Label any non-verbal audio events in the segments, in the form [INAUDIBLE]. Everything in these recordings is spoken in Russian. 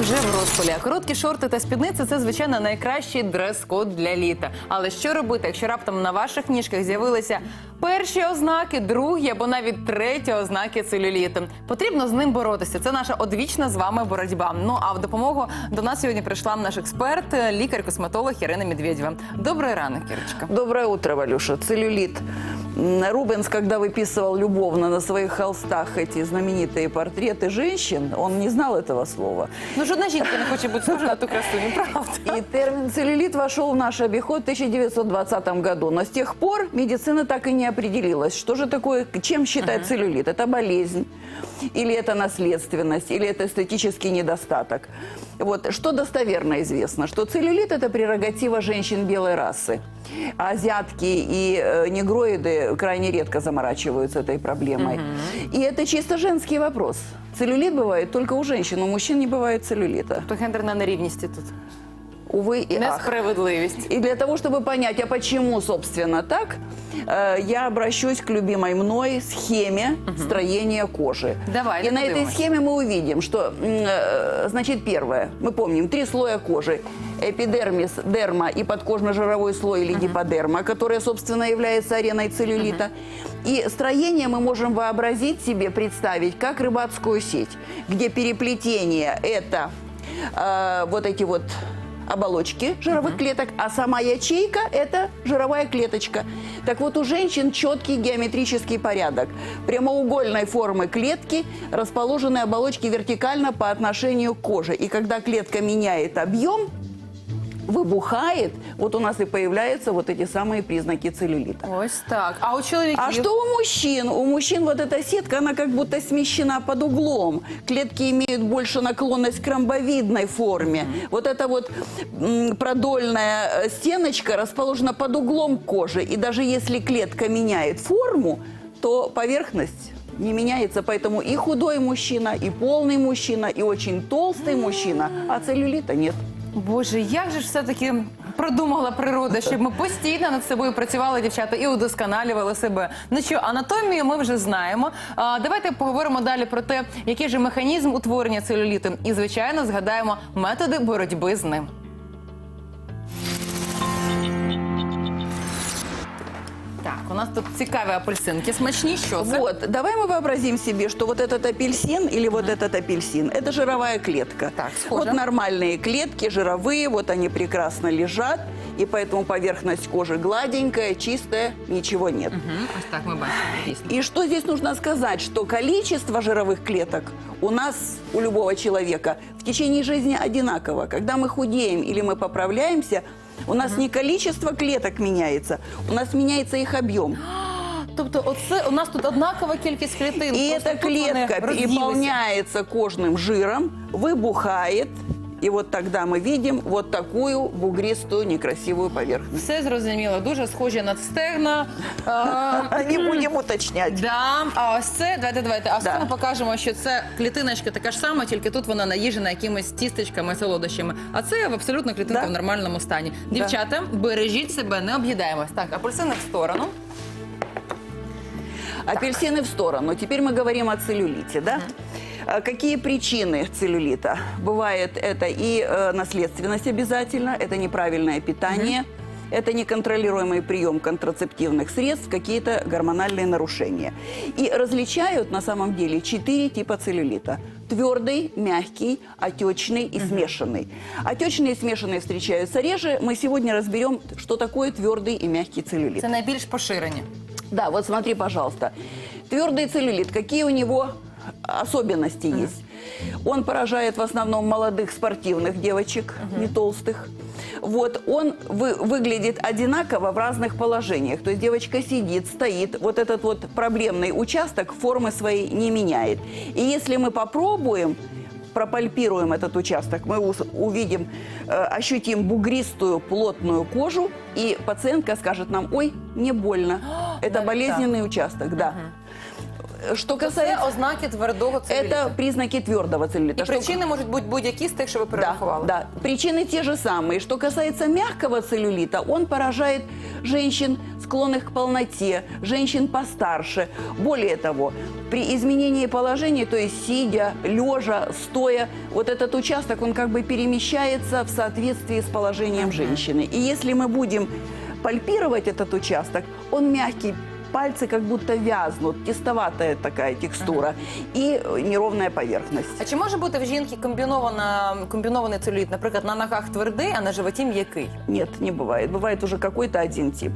вже в розпалі. Короткі шорти та спідниці це звичайно найкращий дрес-код для літа. Але що робити, якщо раптом на ваших ніжках з'явилися перші ознаки, другі або навіть треті ознаки целюліту? Потрібно з ним боротися. Це наша одвічна з вами боротьба. Ну а в допомогу до нас сьогодні прийшла наш експерт, лікар-косметолог Ірина Медведєва. Добрий ранок, Кірочка. Доброе утро, Валюша. Целлюлит. Рубенс, когда выписывал любовно на своих холстах эти знаменитые портреты женщин, он не знал этого слова. Ну жодна жінка не хоче бути схожа на ту красуню, [LAUGHS] правда? И термин целлюлит вошел в наш обиход в 1920 году. Но с тех пор медицина так и не определилась, что же такое, чем считать целлюлит. Это болезнь, или это наследственность, или это эстетический недостаток. Вот, что достоверно известно, что целлюлит – это прерогатива женщин белой расы. А Азиатки и э, негроиды крайне редко заморачиваются этой проблемой. И это чисто женский вопрос. Целлюлит бывает только у женщин, у мужчин не бывает целлюлита. То гендерна нерівність тут. Увы и ах. Несправедливість. И для того, чтобы понять, а почему, собственно, так, э, я обращусь к любимой мной схеме строения кожи. Давай, И на этой схеме мы увидим, что, э, значит, первое, мы помним, три слоя кожи. Эпидермис, дерма и подкожно-жировой слой или гиподерма, которая, собственно, является ареной целлюлита. И строение мы можем вообразить себе, представить, как рыбацкую сеть, где переплетение – это э, вот эти вот оболочки жировых клеток, а сама ячейка – это жировая клеточка. Так вот, у женщин четкий геометрический порядок. Прямоугольной формы клетки расположены оболочки вертикально по отношению к коже. И когда клетка меняет объем, выбухает, вот у нас и появляются вот эти самые признаки целлюлита. Ось так. А у чоловіків? А что у мужчин? У мужчин вот эта сетка, она как будто смещена под углом. Клетки имеют больше наклонность к ромбовидной форме. Вот эта вот м, продольная э, стеночка расположена под углом кожи. И даже если клетка меняет форму, то поверхность не меняется. Поэтому и худой мужчина, и полный мужчина, и очень толстый мужчина, а целлюлита нет. Боже, як же ж все-таки продумала природа, щоб ми постійно над собою працювали, дівчата, і удосконалювали себе. Ну що, анатомію ми вже знаємо. А, давайте поговоримо далі про те, який же механізм утворення целюліту. І, звичайно, згадаємо методи боротьби з ним. нас тут цікаві апельсинки. Смачні, що це? Вот, давай мы вообразим себе, что вот этот апельсин или вот этот апельсин – это жировая клетка. Так, схоже. Вот нормальные клетки, жировые, вот они прекрасно лежат, и поэтому поверхность кожи гладенькая, чистая, ничего нет. Мгм, Ось так ми бачимо. Дійсно. И что здесь нужно сказать, что количество жировых клеток у нас, у любого человека, в течение жизни одинаково. Когда мы худеем или мы поправляемся, у нас не количество клеток меняется, у нас меняется их объем. [GASPS] Тобто, оце у нас тут однакова кількість клітин. И просто эта тут вони клетка розділися. переполняется кожным жиром, выбухает, и вот тогда мы видим вот такую бугристую некрасивую поверхность. Все зрозуміло, дуже схожі на стегна. А, [LAUGHS] Не будем уточнять. Да, а ось це, давайте, давайте. А ось Да. це ми покажемо, що це клітиночка така ж сама, тільки тут вона наїжена якимись тістечками, солодощами. А це абсолютно клітинка Да. в нормальному стані. Дівчата, бережіть себе, не об'їдаємось. Так, апельсини в сторону. Апельсины в сторону. Теперь мы говорим о целлюлите, да? А Какие причины целлюлита? Бывает это и э, наследственность обязательно, это неправильное питание, это неконтролируемый прием контрацептивных средств, какие-то гормональные нарушения. И различают на самом деле четыре типа целлюлита. Твердый, мягкий, отечный и смешанный. Отечные и смешанные встречаются реже. Мы сегодня разберем, что такое твердый и мягкий целлюлит. Це найбільш поширені. Да, вот смотри, пожалуйста. Твердый целлюлит, какие у него особенности есть? Он поражает в основном молодых спортивных девочек, не толстых. Вот, он вы- выглядит одинаково в разных положениях. То есть девочка сидит, стоит, вот этот вот проблемный участок формы своей не меняет. И если мы попробуем пропальпируем этот участок, мы увидим, э, ощутим бугристую плотную кожу, и пациентка скажет нам, ой, не больно. [GASPS] Это болезненный участок, да. Что Це касается... ознаки твердого целюліту. Это признаки твердого целлюлита. І Что- причини можуть бути будь-які з тих, що ви Да, перерахували. да. Причины те же самые. Что касается мягкого целлюлита, он поражает женщин, склонных к полноте, женщин постарше. Более того, при изменении положения, то есть сидя, лежа, стоя, вот этот участок, он как бы перемещается в соответствии с положением женщины. И если мы будем пальпировать этот участок, он мягкий, пальцы как будто вязнут, тестоватая такая текстура и э, неровная поверхность. А чи може бути в жінки комбінована комбінований целюліт, наприклад, на ногах твердий, а на животі м'який? Нет, не бывает. Бывает уже какой-то один тип.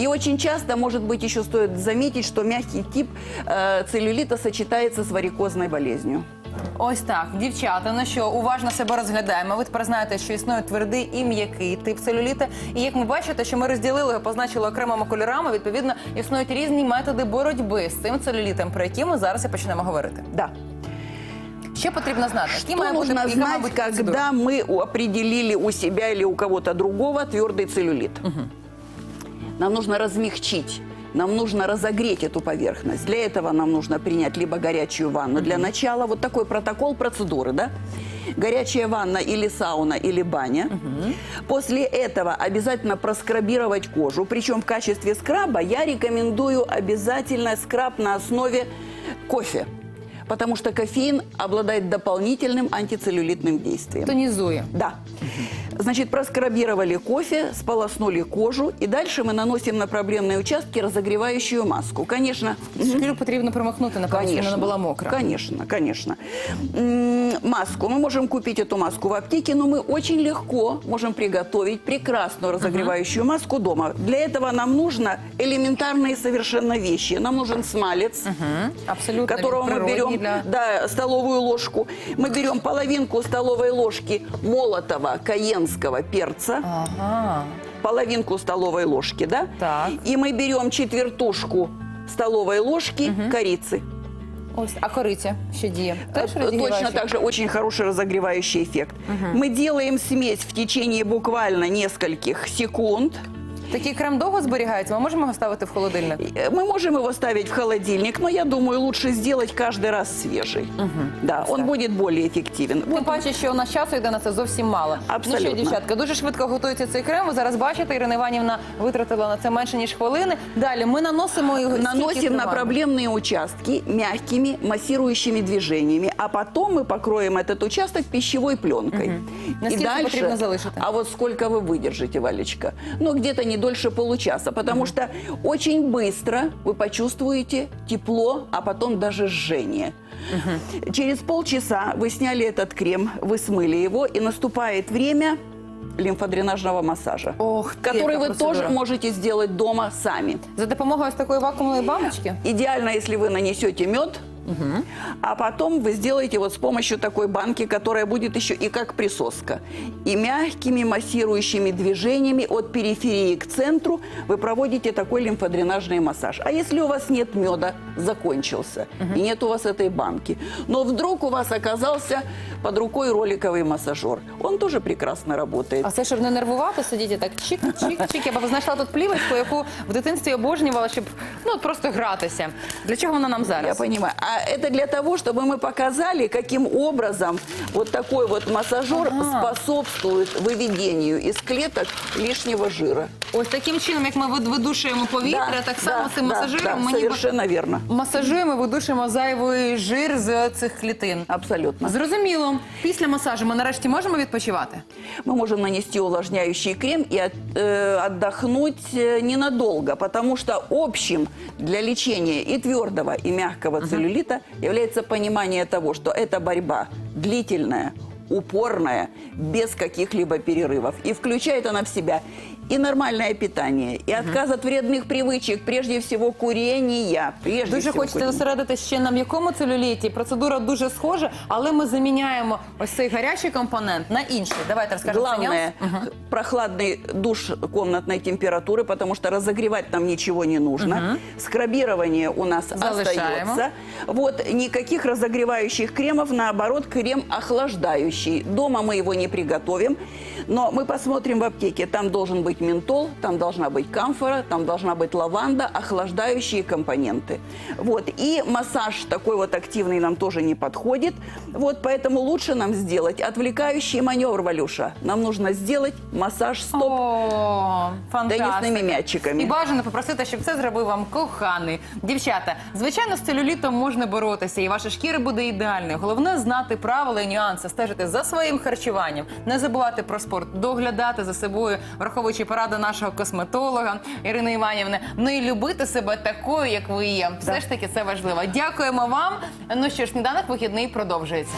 И очень часто, может быть, еще стоит заметить, что мягкий тип э, целлюлита сочетается с варикозной болезнью. Ось так, дівчата, ну що уважно себе розглядаємо. Ви тепер знаєте, що існує твердий і м'який тип целюліта. І як ми бачите, що ми розділили його, позначили окремими кольорами. Відповідно, існують різні методи боротьби з цим целюлітом, про які ми зараз і почнемо говорити. Да. Що потрібно знати? Які Что нужно яка знать, процедура? когда мы определили у себя или у кого-то другого твердый целлюлит? Нам нужно размягчить. Нам нужно разогреть эту поверхность. Для этого нам нужно принять либо горячую ванну. Для начала вот такой протокол процедуры, да? Горячая ванна или сауна или баня. После этого обязательно проскрабировать кожу. Причем в качестве скраба я рекомендую обязательно скраб на основе кофе. Потому что кофеин обладает дополнительным антицеллюлитным действием. Тонізує. Да. Значит, проскрабировали кофе, сполоснули кожу, и дальше мы наносим на проблемные участки разогревающую маску. Конечно, Шкіру потрібно промахнути, напевно, щоб вона була мокра. Конечно, конечно. М, Маску. Мы можем купить эту маску в аптеке, но мы очень легко можем приготовить прекрасную разогревающую маску дома. Для этого нам нужно элементарные совершенно вещи. Нам нужен смалец, Мгм. Абсолютно которого мы природній берем для- да, столовую ложку. Мы берем половинку столовой ложки молотого каенского перца, Ага. половинку столовой ложки, да? Так. И мы берем четвертушку столовой ложки корицы. Ось, а кориця що діє? Теж Э, Точно розігріваюча? так же очень хороший разогревающий эффект. Мы делаем смесь в течение буквально нескольких секунд. Такий крем довго зберігається, ми можемо його ставити в холодильник? Э, Мы можем его ставить в холодильник, но я думаю, лучше сделать каждый раз свежий. Да, он будет более эффективен. Тим паче, що у нас часу йде на це зовсім мало. Абсолютно. Ну що, дівчатка, дуже швидко готується цей крем. Ви зараз бачите, Ірина Іванівна витратила на це менше ніж хвилини. Далі ми наносимо його скільки Наносим на триває? проблемные участки мягкими массирующими движениями, а потом мы покроем этот участок пищевой пленкой. Наскільки потрібно залишити? а вот сколько вы выдержите, Валечка? Ну, где-то не дольше получаса, потому что очень быстро вы почувствуете тепло, а потом даже жжение. Через полчаса вы сняли этот крем, вы смыли его, и наступает время лимфодренажного массажа, Ох, который вы процедура. тоже можете сделать дома сами. За допомогою ось такої вакуумної баночки? Идеально, если вы нанесете мед, а потом вы сделаете вот с помощью такой банки, которая будет еще и как присоска. И мягкими массирующими движениями от периферии к центру вы проводите такой лимфодренажный массаж. А если у вас нет меда, закончился, и нет у вас этой банки, но вдруг у вас оказался под рукой роликовый массажер, он тоже прекрасно работает. А це щоб не нервувати, сидіти так чик, чик, чик. Я б знайшла тут плівочку, яку в дитинстві обожнювала, щоб ну от просто гратися. Для чого вона нам Я зараз? понимаю. А это для того, чтобы мы показали, каким образом вот такой вот массажер Ага. способствует выведению из клеток лишнего жира. Ось таким чином, як ми вид- видушуємо повітря, так само цим да, масажиром да, ми ніби совершенно верно. масажуємо, видушуємо зайвий жир з цих клітин. Абсолютно. Зрозуміло. Після масажу ми нарешті можемо відпочивати. Мы можем нанести увлажняющий крем и от- э, отдохнуть э, ненадолго, потому что общим для лечения и твердого, и мягкого целлюлита является понимание того, что эта борьба длительная, упорная, без каких-либо перерывов. И включает она в себя и нормальное питание, и отказ от вредных привычек, прежде всего курения. Прежде Дуже всего хочеться курения. зосередити ще на м'якому целюліті. Процедура дуже схожа, але ми заміняємо ось цей гарячий компонент на інший. Давайте розкажемо. це Главное, нюанс. прохладный душ комнатной температуры, потому что разогревать нам ничего не нужно. Скрабирование у нас Залишаем. остается. Вот, никаких разогревающих кремов, наоборот, крем охлаждающий. Дома мы его не приготовим, но мы посмотрим в аптеке, там должен быть ментол, там должна быть камфора, там должна быть лаванда, охлаждающие компоненты. Вот. И массаж такой вот активный нам тоже не подходит. Вот, поэтому лучше нам сделать отвлекающий маневр, Валюша. Нам нужно сделать массаж стоп. О, фантастика. Тенісними м'ячиками. І бажано попросити, щоб це зробив вам коханий. Дівчата, звичайно, з целюлітом можна боротися, і ваша шкіра буде ідеальною. Головне знати правила і нюанси, стежити за своїм харчуванням, не забувати про Спорт, доглядати за собою, враховуючи поради нашого косметолога Ірини Іванівни. Ну і любити себе такою, як ви є. Все ж таки це важливо. Дякуємо вам. Ну що ж, сніданок вихідний продовжується.